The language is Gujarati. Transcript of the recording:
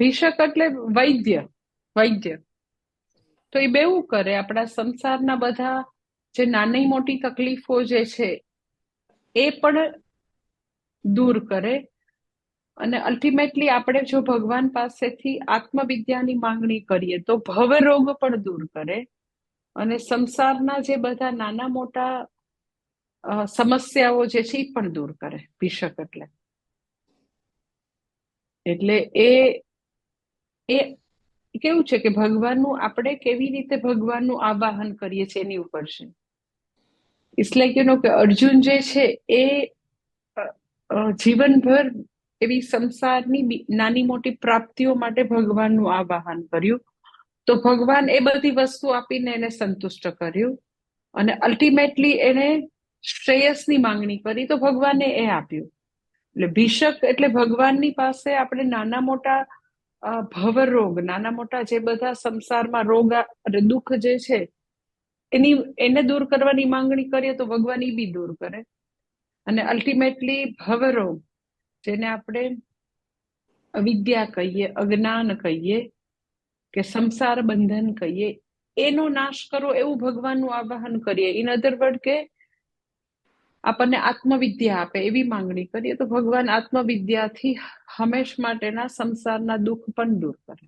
ભીષક એટલે વૈદ્ય વૈદ્ય. તો એ બેવું કરે. આપણા સંસારના બધા જે નાની મોટી તકલીફો જે છે, એ પણ દૂર કરે. અને અલ્ટિમેટલી આપણે જો ભગવાન પાસેથી આત્મવિદ્યાની માંગણી કરીએ, તો ભવરોગ પણ દૂર કરે. અને સંસારના જે બધા નાના મોટા સમસ્યાઓ જે છે, એ પણ દૂર કરે ભીષક એટલે. એટલે એ એ કેવું છે કે ભગવાનનું આપણે કેવી રીતે ભગવાનનું આવાહન કરીએ છીએ એની ઉપર છે? એટલે કે કે અર્જુન જે છે એ જીવનભર એવી સંસારની નાની મોટી પ્રાપ્તિઓ માટે ભગવાનનું આવાહન કર્યું. તો ભગવાન એ બધી વસ્તુ આપીને એને સંતુષ્ટ કર્યું અને અલ્ટિમેટલી એને શ્રેયસની માંગણી કરી તો ભગવાને એ આપ્યું. એટલે ભીષક એટલે ભગવાનની પાસે આપણે નાના મોટા ભવરોગ, નાના મોટા જે બધા સંસારમાં રોગ દુઃખ જે છે, એની, એને દૂર કરવાની માંગણી કરીએ તો ભગવાન એ બી દૂર કરે. અને અલ્ટિમેટલી ભવરોગ, જેને આપણે અવિદ્યા કહીએ, અજ્ઞાન કહીએ, કે સંસાર બંધન કહીએ, એનો નાશ કરો એવું ભગવાનનું આવાહન કરીએ. ઇન અધર વર્ડ કે આપણને આત્મવિદ્યા આપે એવી માંગણી કરીએ તો ભગવાન આત્મવિદ્યાથી હંમેશ માટેના સંસારના દુઃખ પણ દૂર કરે.